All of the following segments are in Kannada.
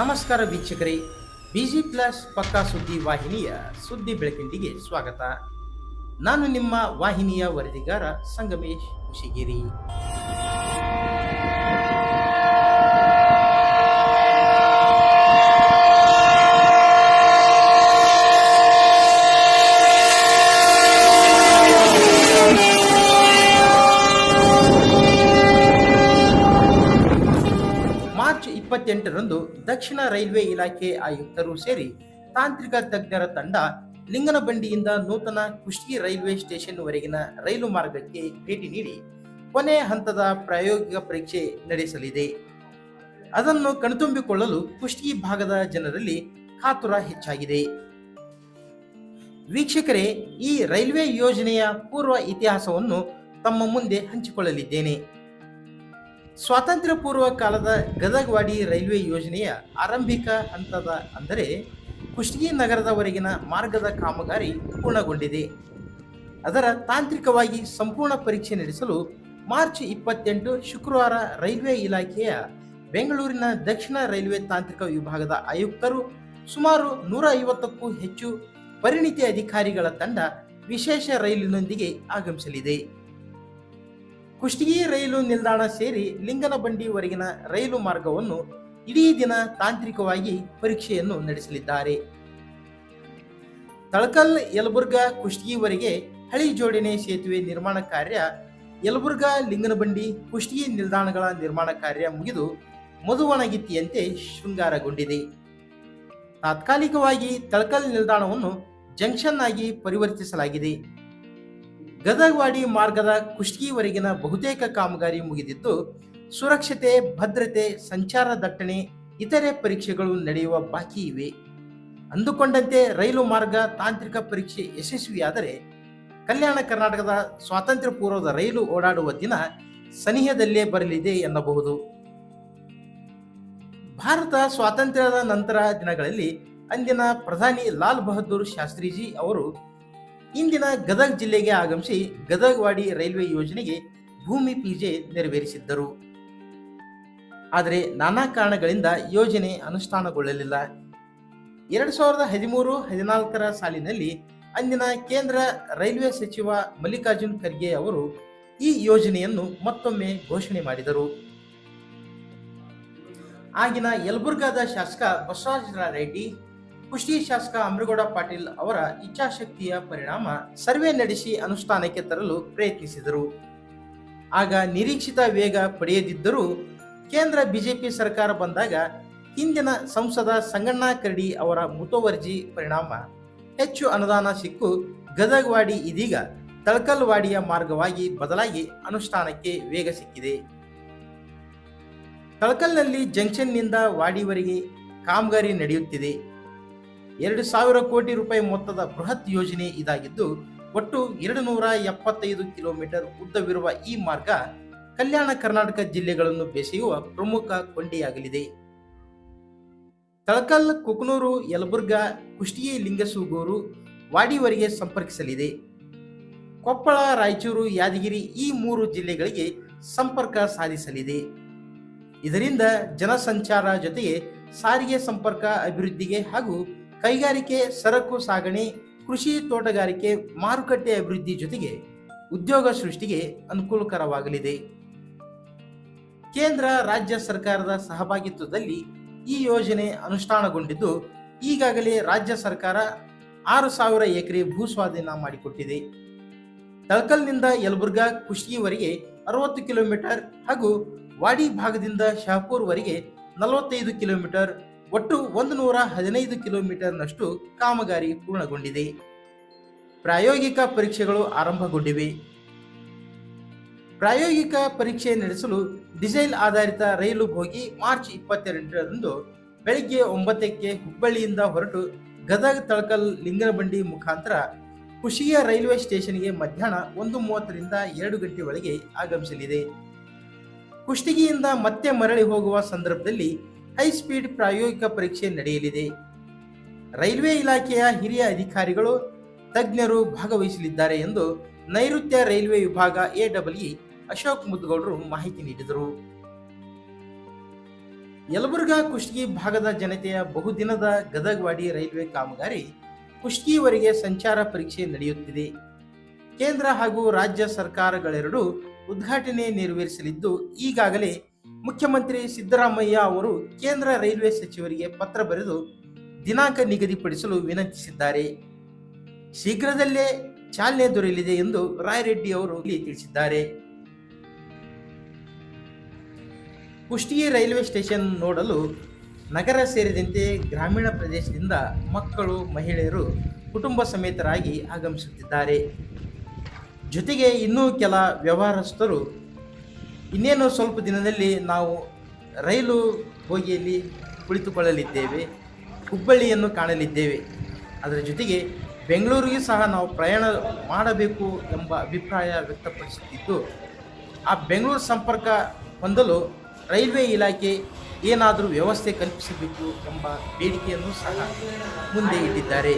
ನಮಸ್ಕಾರ ವೀಕ್ಷಕರೇ, ಬಿಜಿ ಪ್ಲಸ್ ಪಕ್ಕಾ ಸುದ್ದಿ ವಾಹಿನಿಯ ಸುದ್ದಿ ಬೆಳಕಿಂಡಿಗೆ ಸ್ವಾಗತ. ನಾನು ನಿಮ್ಮ ವಾಹಿನಿಯ ವರದಿಗಾರ ಸಂಗಮೇಶ್ ಕುಶಿಗಿರಿ ಮಾರ್ಚ್ ಇಪ್ಪತ್ತೆಂಟರಂದು ದಕ್ಷಿಣ ರೈಲ್ವೆ ಇಲಾಖೆ ಆಯುಕ್ತರು ಸೇರಿ ತಾಂತ್ರಿಕ ತಜ್ಞರ ತಂಡ ಲಿಂಗನಬಂಡಿಯಿಂದ ನೂತನ ಕುಷ್ಟಿ ರೈಲ್ವೆ ಸ್ಟೇಷನ್ ವರೆಗಿನ ರೈಲು ಮಾರ್ಗಕ್ಕೆ ಭೇಟಿ ನೀಡಿ ಕೊನೆಯ ಹಂತದ ಪ್ರಾಯೋಗಿಕ ಪರೀಕ್ಷೆ ನಡೆಸಲಿದೆ. ಅದನ್ನು ಕಣ್ತುಂಬಿಕೊಳ್ಳಲು ಕುಷ್ಟಗಿ ಭಾಗದ ಜನರಲ್ಲಿ ಕಾತುರ ಹೆಚ್ಚಾಗಿದೆ. ವೀಕ್ಷಕರೇ, ಈ ರೈಲ್ವೆ ಯೋಜನೆಯ ಪೂರ್ವ ಇತಿಹಾಸವನ್ನು ತಮ್ಮ ಮುಂದೆ ಹಂಚಿಕೊಳ್ಳಲಿದ್ದೇನೆ. ಸ್ವಾತಂತ್ರ್ಯ ಪೂರ್ವ ಕಾಲದ ಗದಗವಾಡಿ ರೈಲ್ವೆ ಯೋಜನೆಯ ಆರಂಭಿಕ ಹಂತದ ಅಂದರೆ ಕುಷ್ಟಗಿ ನಗರದವರೆಗಿನ ಮಾರ್ಗದ ಕಾಮಗಾರಿ ಪೂರ್ಣಗೊಂಡಿದೆ. ಅದರ ತಾಂತ್ರಿಕವಾಗಿ ಸಂಪೂರ್ಣ ಪರೀಕ್ಷೆ ನಡೆಸಲು ಮಾರ್ಚ್ ಇಪ್ಪತ್ತೆಂಟು ಶುಕ್ರವಾರ ರೈಲ್ವೆ ಇಲಾಖೆಯ ಬೆಂಗಳೂರಿನ ದಕ್ಷಿಣ ರೈಲ್ವೆ ತಾಂತ್ರಿಕ ವಿಭಾಗದ ಆಯುಕ್ತರು ಸುಮಾರು ನೂರ ಐವತ್ತಕ್ಕೂ ಹೆಚ್ಚು ಪರಿಣಿತಿ ಅಧಿಕಾರಿಗಳ ತಂಡ ವಿಶೇಷ ರೈಲಿನೊಂದಿಗೆ ಆಗಮಿಸಲಿದೆ. ಕುಷ್ಟಗಿ ರೈಲು ನಿಲ್ದಾಣ ಸೇರಿ ಲಿಂಗನಬಂಡಿವರೆಗಿನ ರೈಲು ಮಾರ್ಗವನ್ನು ಇಡೀ ದಿನ ತಾಂತ್ರಿಕವಾಗಿ ಪರೀಕ್ಷೆಯನ್ನು ನಡೆಸಲಿದ್ದಾರೆ. ತಳಕಲ್, ಯಲಬುರ್ಗಾ, ಕುಷ್ಟಗಿವರೆಗೆ ಹಳಿ ಜೋಡಣೆ ಸೇತುವೆ ನಿರ್ಮಾಣ ಕಾರ್ಯ, ಯಲಬುರ್ಗಾ, ಲಿಂಗನಬಂಡಿ, ಕುಷ್ಟಗಿ ನಿಲ್ದಾಣಗಳ ನಿರ್ಮಾಣ ಕಾರ್ಯ ಮುಗಿದು ಮಧುವಣಗಿತ್ತಿಯಂತೆ ಶೃಂಗಾರಗೊಂಡಿದೆ. ತಾತ್ಕಾಲಿಕವಾಗಿ ತಳಕಲ್ ನಿಲ್ದಾಣವನ್ನು ಜಂಕ್ಷನ್ ಆಗಿ ಪರಿವರ್ತಿಸಲಾಗಿದೆ. ಗದಗವಾಡಿ ಮಾರ್ಗದ ಕುಷ್ಟಗಿವರೆಗಿನ ಬಹುತೇಕ ಕಾಮಗಾರಿ ಮುಗಿದಿದ್ದು, ಸುರಕ್ಷತೆ, ಭದ್ರತೆ, ಸಂಚಾರ ದಟ್ಟಣೆ, ಇತರೆ ಪರೀಕ್ಷೆಗಳು ನಡೆಯುವ ಬಾಕಿ ಇವೆ. ಅಂದುಕೊಂಡಂತೆ ರೈಲು ಮಾರ್ಗ ತಾಂತ್ರಿಕ ಪರೀಕ್ಷೆ ಯಶಸ್ವಿಯಾದರೆ, ಕಲ್ಯಾಣ ಕರ್ನಾಟಕದ ಸ್ವಾತಂತ್ರ್ಯ ಪೂರ್ವದ ರೈಲು ಓಡಾಡುವ ದಿನ ಸನಿಹದಲ್ಲೇ ಬರಲಿದೆ ಎನ್ನಬಹುದು. ಭಾರತ ಸ್ವಾತಂತ್ರ್ಯದ ನಂತರ ದಿನಗಳಲ್ಲಿ ಅಂದಿನ ಪ್ರಧಾನಿ ಲಾಲ್ ಬಹದ್ದೂರ್ ಶಾಸ್ತ್ರಿಜಿ ಅವರು ಇಂದಿನ ಗದಗ ಜಿಲ್ಲೆಗೆ ಆಗಮಿಸಿ ಗದಗವಾಡಿ ರೈಲ್ವೆ ಯೋಜನೆಗೆ ಭೂಮಿ ಪೂಜೆ ನೆರವೇರಿಸಿದ್ದರು. ಆದರೆ ನಾನಾ ಕಾರಣಗಳಿಂದ ಯೋಜನೆ ಅನುಷ್ಠಾನಗೊಳ್ಳಲಿಲ್ಲ. ಎರಡ್ ಸಾವಿರದ ಹದಿಮೂರು ಹದಿನಾಲ್ಕರ ಸಾಲಿನಲ್ಲಿ ಅಂದಿನ ಕೇಂದ್ರ ರೈಲ್ವೆ ಸಚಿವ ಮಲ್ಲಿಕಾರ್ಜುನ್ ಖರ್ಗೆ ಅವರು ಈ ಯೋಜನೆಯನ್ನು ಮತ್ತೊಮ್ಮೆ ಘೋಷಣೆ ಮಾಡಿದರು. ಆಗಿನ ಯಲಬುರ್ಗಾದ ಶಾಸಕ ಬಸವರಾಜ ರೆಡ್ಡಿ ಕುಷ್ಟಗಿ ಶಾಸಕ ಅಮೃಗೌಡ ಪಾಟೀಲ್ ಅವರ ಇಚ್ಛಾಶಕ್ತಿಯ ಪರಿಣಾಮ ಸರ್ವೆ ನಡೆಸಿ ಅನುಷ್ಠಾನಕ್ಕೆ ತರಲು ಪ್ರಯತ್ನಿಸಿದರು. ಆಗ ನಿರೀಕ್ಷಿತ ವೇಗ ಪಡೆಯದಿದ್ದರೂ ಕೇಂದ್ರ ಬಿಜೆಪಿ ಸರ್ಕಾರ ಬಂದಾಗ ಹಿಂದಿನ ಸಂಸದ ಸಂಗಣ್ಣ ಕರಡಿ ಅವರ ಮುತುವರ್ಜಿ ಪರಿಣಾಮ ಹೆಚ್ಚು ಅನುದಾನ ಸಿಕ್ಕು ಗದಗವಾಡಿ ಇದೀಗ ತಳಕಲ್ವಾಡಿಯ ಮಾರ್ಗವಾಗಿ ಬದಲಾಗಿ ಅನುಷ್ಠಾನಕ್ಕೆ ವೇಗ ಸಿಕ್ಕಿದೆ. ತಳಕಲ್ನಲ್ಲಿ ಜಂಕ್ಷನ್ನಿಂದ ವಾಡಿವರೆಗೆ ಕಾಮಗಾರಿ ನಡೆಯುತ್ತಿದೆ. ಎರಡು ಸಾವಿರ ಕೋಟಿ ರೂಪಾಯಿ ಮೊತ್ತದ ಬೃಹತ್ ಯೋಜನೆ ಇದಾಗಿದ್ದು, ಒಟ್ಟು ಎರಡು ನೂರ ಎಪ್ಪತ್ತೈದು ಕಿಲೋಮೀಟರ್ ಉದ್ದವಿರುವ ಈ ಮಾರ್ಗ ಕಲ್ಯಾಣ ಕರ್ನಾಟಕ ಜಿಲ್ಲೆಗಳನ್ನು ಬೆಸೆಯುವ ಪ್ರಮುಖ ಕೊಂಡಿಯಾಗಲಿದೆ. ತಳಕಲ್, ಕುಕನೂರು, ಯಲಬುರ್ಗಾ, ಕುಷ್ಟಗಿ, ಲಿಂಗಸೂಗೂರು, ವಾಡಿವರೆಗೆ ಸಂಪರ್ಕಿಸಲಿದೆ. ಕೊಪ್ಪಳ, ರಾಯಚೂರು, ಯಾದಗಿರಿ ಈ ಮೂರು ಜಿಲ್ಲೆಗಳಿಗೆ ಸಂಪರ್ಕ ಸಾಧಿಸಲಿದೆ. ಇದರಿಂದ ಜನಸಂಚಾರ ಜೊತೆಗೆ ಸಾರಿಗೆ ಸಂಪರ್ಕ, ಅಭಿವೃದ್ಧಿಗೆ ಹಾಗೂ ಕೈಗಾರಿಕೆ ಸರಕು ಸಾಗಣೆ, ಕೃಷಿ ತೋಟಗಾರಿಕೆ, ಮಾರುಕಟ್ಟೆ ಅಭಿವೃದ್ಧಿ ಜೊತೆಗೆ ಉದ್ಯೋಗ ಸೃಷ್ಟಿಗೆ ಅನುಕೂಲಕರವಾಗಲಿದೆ. ಕೇಂದ್ರ, ರಾಜ್ಯ ಸರ್ಕಾರದ ಸಹಭಾಗಿತ್ವದಲ್ಲಿ ಈ ಯೋಜನೆ ಅನುಷ್ಠಾನಗೊಂಡಿದ್ದು, ಈಗಾಗಲೇ ರಾಜ್ಯ ಸರ್ಕಾರ ಆರು ಸಾವಿರ ಎಕರೆ ಭೂ ಸ್ವಾಧೀನ ಮಾಡಿಕೊಟ್ಟಿದೆ. ತಳಕಲ್ನಿಂದ ಯಲಬುರ್ಗಾ, ಕುಷ್ಟಗಿವರೆಗೆ ಅರವತ್ತು ಕಿಲೋಮೀಟರ್ ಹಾಗೂ ವಾಡಿ ಭಾಗದಿಂದ ಶಹಪುರ್ವರೆಗೆ ನಲವತ್ತೈದು ಕಿಲೋಮೀಟರ್ ಒಟ್ಟು ಒಂದು ನೂರ ಹದಿನೈದು ಕಿಲೋಮೀಟರ್ನಷ್ಟು ಕಾಮಗಾರಿ ಪೂರ್ಣಗೊಂಡಿದೆ. ಪ್ರಾಯೋಗಿಕ ಪರೀಕ್ಷೆಗಳು ಆರಂಭಗೊಂಡಿವೆ. ಪ್ರಾಯೋಗಿಕ ಪರೀಕ್ಷೆ ನಡೆಸಲು ಡಿಸೈಲ್ ಆಧಾರಿತ ರೈಲು ಹೋಗಿ ಮಾರ್ಚ್ ಇಪ್ಪತ್ತೆರಡರಂದು ಬೆಳಗ್ಗೆ ಒಂಬತ್ತಕ್ಕೆ ಹುಬ್ಬಳ್ಳಿಯಿಂದ ಹೊರಟು ಗದಗ ತಳಕಲ್ ಲಿಂಗನಬಂಡಿ ಮುಖಾಂತರ ಕುಶಿಯ ರೈಲ್ವೆ ಸ್ಟೇಷನ್ಗೆ ಮಧ್ಯಾಹ್ನ ಒಂದು ಮೂವತ್ತರಿಂದ ಎರಡು ಗಂಟೆ ಒಳಗೆ ಆಗಮಿಸಲಿದೆ. ಕುಷ್ಟಗಿಯಿಂದ ಮತ್ತೆ ಮರಳಿ ಹೋಗುವ ಸಂದರ್ಭದಲ್ಲಿ ಹೈ ಸ್ಪೀಡ್ ಪ್ರಾಯೋಗಿಕ ಪರೀಕ್ಷೆ ನಡೆಯಲಿದೆ. ರೈಲ್ವೆ ಇಲಾಖೆಯ ಹಿರಿಯ ಅಧಿಕಾರಿಗಳು ತಜ್ಞರು ಭಾಗವಹಿಸಲಿದ್ದಾರೆ ಎಂದು ನೈಋತ್ಯ ರೈಲ್ವೆ ವಿಭಾಗ ಎಡಬ್ಲ್ಯೂ ಅಶೋಕ್ ಮುದ್ಗೌಡರು ಮಾಹಿತಿ ನೀಡಿದರು. ಯಲಬುರ್ಗಾ ಕುಷ್ಟಗಿ ಭಾಗದ ಜನತೆಯ ಬಹುದಿನದ ಗದಗವಾಡಿ ರೈಲ್ವೆ ಕಾಮಗಾರಿ ಕುಷ್ಟಗಿವರೆಗೆ ಸಂಚಾರ ಪರೀಕ್ಷೆ ನಡೆಯುತ್ತಿದೆ. ಕೇಂದ್ರ ಹಾಗೂ ರಾಜ್ಯ ಸರ್ಕಾರಗಳೆರಡೂ ಉದ್ಘಾಟನೆ ನೆರವೇರಿಸಲಿದ್ದು ಈಗಾಗಲೇ ಮುಖ್ಯಮಂತ್ರಿ ಸಿದ್ದರಾಮಯ್ಯ ಅವರು ಕೇಂದ್ರ ರೈಲ್ವೆ ಸಚಿವರಿಗೆ ಪತ್ರ ಬರೆದು ದಿನಾಂಕ ನಿಗದಿಪಡಿಸಲು ವಿನಂತಿಸಿದ್ದಾರೆ. ಶೀಘ್ರದಲ್ಲೇ ಚಾಲನೆ ದೊರೆಯಲಿದೆ ಎಂದು ರಾಯರೆಡ್ಡಿ ಅವರು ಇಲ್ಲಿ ತಿಳಿಸಿದ್ದಾರೆ. ಕುಷ್ಟಗಿ ರೈಲ್ವೆ ಸ್ಟೇಷನ್ ನೋಡಲು ನಗರ ಸೇರಿದಂತೆ ಗ್ರಾಮೀಣ ಪ್ರದೇಶದಿಂದ ಮಕ್ಕಳು, ಮಹಿಳೆಯರು ಕುಟುಂಬ ಸಮೇತರಾಗಿ ಆಗಮಿಸುತ್ತಿದ್ದಾರೆ. ಜೊತೆಗೆ ಇನ್ನೂ ಕೆಲ ವ್ಯವಹಾರಸ್ಥರು ಇನ್ನೇನು ಸ್ವಲ್ಪ ದಿನದಲ್ಲಿ ನಾವು ರೈಲು ಬೋಗಿಯಲ್ಲಿ ಕುಳಿತುಕೊಳ್ಳಲಿದ್ದೇವೆ, ಹುಬ್ಬಳ್ಳಿಯನ್ನು ಕಾಣಲಿದ್ದೇವೆ. ಅದರ ಜೊತೆಗೆ ಬೆಂಗಳೂರಿಗೆ ಸಹ ನಾವು ಪ್ರಯಾಣ ಮಾಡಬೇಕು ಎಂಬ ಅಭಿಪ್ರಾಯ ವ್ಯಕ್ತಪಡಿಸುತ್ತಿದ್ದು, ಆ ಬೆಂಗಳೂರು ಸಂಪರ್ಕ ಹೊಂದಲು ರೈಲ್ವೆ ಇಲಾಖೆ ಏನಾದರೂ ವ್ಯವಸ್ಥೆ ಕಲ್ಪಿಸಬೇಕು ಎಂಬ ಬೇಡಿಕೆಯನ್ನು ಸಹ ಮುಂದೆ ಇಟ್ಟಿದ್ದಾರೆ.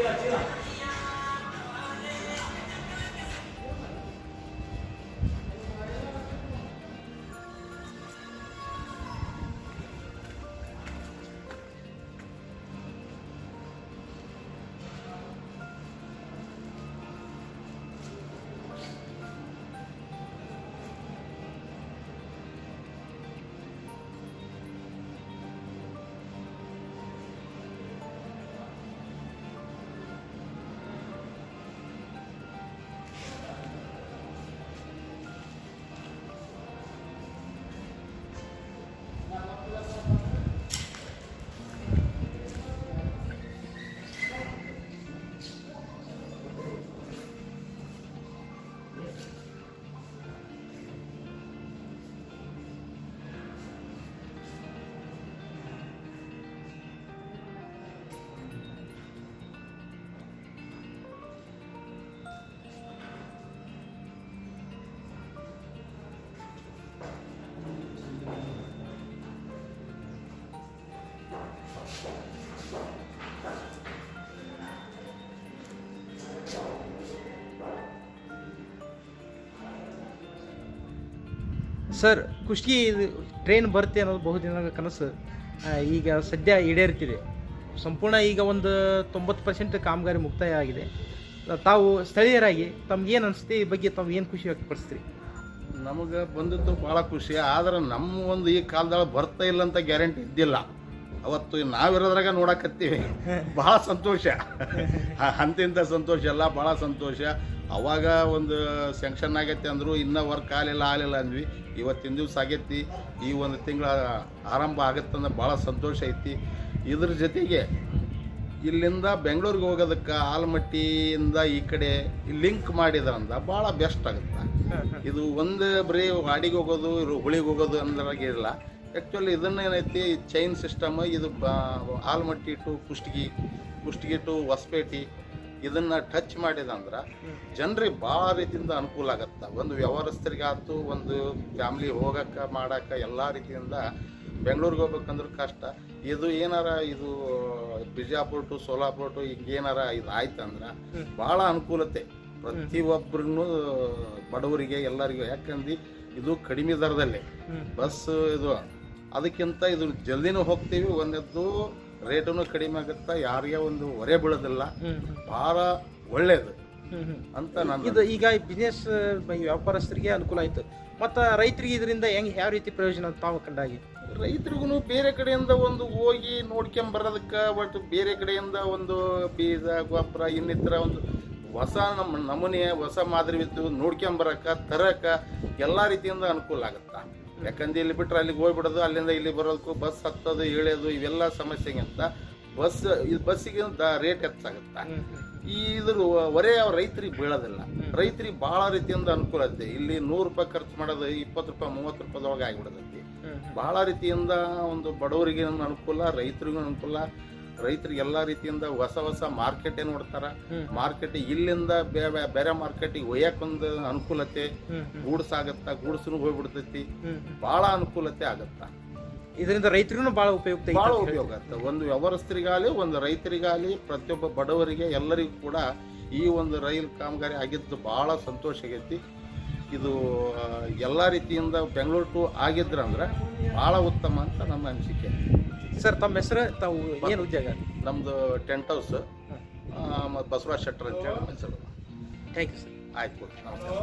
不要进了。ಸರ್ ಖುಷಿ ಟ್ರೈನ್ ಬರುತ್ತೆ ಅನ್ನೋದು ಬಹುದಿನದ ಕನಸು. ಈಗ ಸದ್ಯ ಈಡೇರ್ತಿದೆ. ಸಂಪೂರ್ಣ ಈಗ ಒಂದು ತೊಂಬತ್ತು ಪರ್ಸೆಂಟ್ ಕಾಮಗಾರಿ ಮುಕ್ತಾಯ ಆಗಿದೆ. ತಾವು ಸ್ಥಳೀಯರಾಗಿ ತಮ್ಗೇನು ಅನಿಸುತ್ತೆ? ಈ ಬಗ್ಗೆ ತಾವು ಏನು ಖುಷಿ ವ್ಯಕ್ತಪಡಿಸ್ತೀರಿ? ನಮಗೆ ಬಂದಿದ್ದು ಭಾಳ ಖುಷಿ. ಆದರೆ ನಮ್ಮ ಒಂದು ಈ ಕಾಲದಾಗ ಬರ್ತಾ ಇಲ್ಲ ಅಂತ ಗ್ಯಾರಂಟಿ ಇದ್ದಿಲ್ಲ. ಅವತ್ತು ನಾವಿರೋದ್ರಾಗ ನೋಡಕತ್ತೀವಿ. ಭಾಳ ಸಂತೋಷ. ಅಂತಿಂತ ಸಂತೋಷ ಎಲ್ಲ ಭಾಳ ಸಂತೋಷ. ಅವಾಗ ಒಂದು ಸ್ಯಾಂಕ್ಷನ್ ಆಗೈತಿ ಅಂದರು ಇನ್ನೂ ವರ್ಕ್ ಆಗಲಿಲ್ಲ ಆಗಲಿಲ್ಲ ಅಂದ್ವಿ. ಇವತ್ತಿನ ದಿವ್ಸ ಆಗೈತಿ. ಈ ಒಂದು ತಿಂಗಳ ಆರಂಭ ಆಗತ್ತಂದ್ರೆ ಭಾಳ ಸಂತೋಷ ಐತಿ. ಇದ್ರ ಜೊತೆಗೆ ಇಲ್ಲಿಂದ ಬೆಂಗಳೂರಿಗೆ ಹೋಗೋದಕ್ಕೆ ಆಲಮಟ್ಟಿಯಿಂದ ಈ ಕಡೆ ಲಿಂಕ್ ಮಾಡಿದ್ರಂದ ಭಾಳ ಬೆಸ್ಟ್ ಆಗುತ್ತೆ. ಇದು ಒಂದು ಬರೀ ಹಾಡಿಗೆ ಹೋಗೋದು ಇರು ಹುಳಿಗೆ ಹೋಗೋದು ಅಂದ್ರಾಗಿರಲ್ಲ ಆ್ಯಕ್ಚುಲಿ ಇದನ್ನೇನೈತಿ ಚೈನ್ ಸಿಸ್ಟಮ್ ಇದು ಆಲ್ಮಟ್ಟಿ ಟು ಕುಷ್ಟಗಿ ಕುಷ್ಟಗಿ ಟು ಹೊಸಪೇಟೆ ಇದನ್ನು ಟಚ್ ಮಾಡಿದಂದ್ರೆ ಜನರಿಗೆ ಭಾಳ ರೀತಿಯಿಂದ ಅನುಕೂಲ ಆಗತ್ತೆ. ಒಂದು ವ್ಯವಹಾರಸ್ಥರಿಗಾಯ್ತು ಒಂದು ಫ್ಯಾಮ್ಲಿ ಹೋಗಕ್ಕೆ ಮಾಡಕ್ಕೆ ಎಲ್ಲ ರೀತಿಯಿಂದ ಬೆಂಗಳೂರಿಗೆ ಹೋಗ್ಬೇಕಂದ್ರೆ ಕಷ್ಟ. ಇದು ಏನಾರ ಇದು ಬಿಜಾಪುರ ಟು ಸೋಲಾಪುರ ಟು ಏನಾರ ಇದು ಆಯ್ತಂದ್ರೆ ಭಾಳ ಅನುಕೂಲತೆ. ಪ್ರತಿಯೊಬ್ಬರೂ ಬಡವರಿಗೆ ಎಲ್ಲರಿಗೂ ಯಾಕಂದು ಇದು ಕಡಿಮೆ ದರದಲ್ಲಿ. ಬಸ್ ಇದು ಅದಕ್ಕಿಂತ ಇದು ಜಲ್ದಿನೂ ಹೋಗ್ತೀವಿ. ಒಂದದ್ದು ರೇಟೂ ಕಡಿಮೆ ಆಗುತ್ತಾ. ಯಾರಿಗೆ ಒಂದು ಹೊರೆ ಬೀಳೋದಿಲ್ಲ. ಭಾಳ ಒಳ್ಳೇದು ಅಂತ ನಾನು ಇದು ಈಗ ಬಿಸ್ನೆಸ್ ವ್ಯಾಪಾರಸ್ಥರಿಗೆ ಅನುಕೂಲ ಆಯಿತು. ಮತ್ತು ರೈತರಿಗೆ ಇದರಿಂದ ಹೆಂಗೆ ಯಾವ ರೀತಿ ಪ್ರಯೋಜನ ತಾವು ಕಂಡಾಗಿ? ರೈತರಿಗೂ ಬೇರೆ ಕಡೆಯಿಂದ ಒಂದು ಹೋಗಿ ನೋಡ್ಕೊಂಡ್ ಬರೋದಕ್ಕೆ ಬಟ್ ಬೇರೆ ಕಡೆಯಿಂದ ಒಂದು ಬೀಜ ಗೊಬ್ಬರ ಇನ್ನಿತರ ಒಂದು ಹೊಸ ನಮ್ಮ ನಮೂನೆ ಹೊಸ ಮಾದರಿ ನೋಡ್ಕೊಂಡ್ ಬರೋಕೆ ತರಕ ಎಲ್ಲ ರೀತಿಯಿಂದ ಅನುಕೂಲ ಆಗುತ್ತಾ? ಯಾಕಂದ್ರೆ ಇಲ್ಲಿ ಬಿಟ್ರೆ ಅಲ್ಲಿಗೆ ಹೋಗ್ಬಿಡೋದು ಅಲ್ಲಿಂದ ಇಲ್ಲಿ ಬರೋದಕ್ಕೂ ಬಸ್ ಹತ್ತೋದು ಇಳಿಯೋದು ಇವೆಲ್ಲ ಸಮಸ್ಯೆಗಿಂತ ಬಸ್ ಇದು ಬಸ್ಸಿಗಿಂತ ರೇಟ್ ಹೆಚ್ಚಾಗುತ್ತಾ ಈ ಇದ್ರ ಹೊರೆ ಅವ್ರ ರೈತರಿಗೆ ಬೀಳೋದಿಲ್ಲ. ರೈತರಿಗೆ ಭಾಳ ರೀತಿಯಿಂದ ಅನುಕೂಲ ಐತೆ. ಇಲ್ಲಿ ನೂರು ರೂಪಾಯಿ ಖರ್ಚು ಮಾಡೋದು ಇಪ್ಪತ್ತು ರೂಪಾಯಿ ಮೂವತ್ತು ರೂಪಾಯಿದೊಳಗೆ ಆಗಿಬಿಡತೈತಿ ಭಾಳ ರೀತಿಯಿಂದ ಒಂದು ಬಡವರಿಗೆ ಅನುಕೂಲ ರೈತರಿಗೂ ಅನುಕೂಲ. ರೈತರಿಗೆ ಎಲ್ಲ ರೀತಿಯಿಂದ ಹೊಸ ಹೊಸ ಮಾರ್ಕೆಟೇ ನೋಡ್ತಾರ ಮಾರ್ಕೆಟ್ ಇಲ್ಲಿಂದ ಬೇರೆ ಮಾರ್ಕೆಟಿಗೆ ಒಯ್ಯಕ್ಕೊಂದು ಅನುಕೂಲತೆ ಗೂಡ್ಸ್ ಆಗತ್ತ ಗೂಡ್ಸ್ನು ಹೋಗ್ಬಿಡ್ತೈತಿ. ಬಹಳ ಅನುಕೂಲತೆ ಆಗತ್ತ. ಇದರಿಂದ ರೈತರಿಗೂ ಬಹಳ ಉಪಯುಕ್ತ ಬಹಳ ಉಪಯೋಗ ಆಗ್ತದೆ ಒಂದು ವ್ಯವಹಾರಸ್ಥರಿಗಾಗಲಿ ಒಂದು ರೈತರಿಗಾಗಲಿ ಪ್ರತಿಯೊಬ್ಬ ಬಡವರಿಗೆ ಎಲ್ಲರಿಗೂ ಕೂಡ ಈ ಒಂದು ರೈಲು ಕಾಮಗಾರಿ ಆಗಿದ್ದು ಬಹಳ ಸಂತೋಷ ಆಗೈತಿ. ಇದು ಎಲ್ಲ ರೀತಿಯಿಂದ ಬೆಂಗಳೂರು ಟು ಆಗಿದ್ರಂದ್ರೆ ಭಾಳ ಉತ್ತಮ ಅಂತ ನನ್ನ ಅನಿಸಿಕೆ. ಸರ್ ತಮ್ಮ ಹೆಸರು ತಾವು ಏನು ಉದ್ಯೋಗ? ನಮ್ಮದು ಟೆಂಟ್ ಹೌಸ್. ಮತ್ತು ಬಸವರಾಜ್ ಶೆಟ್ಟರ್ ಅಂತೇಳಿ ಹೇಳಿ ಹೆಸರು ಥ್ಯಾಂಕ್ ಯು ಸರ್ ಆಯ್ತು ನಮಸ್ಕಾರ.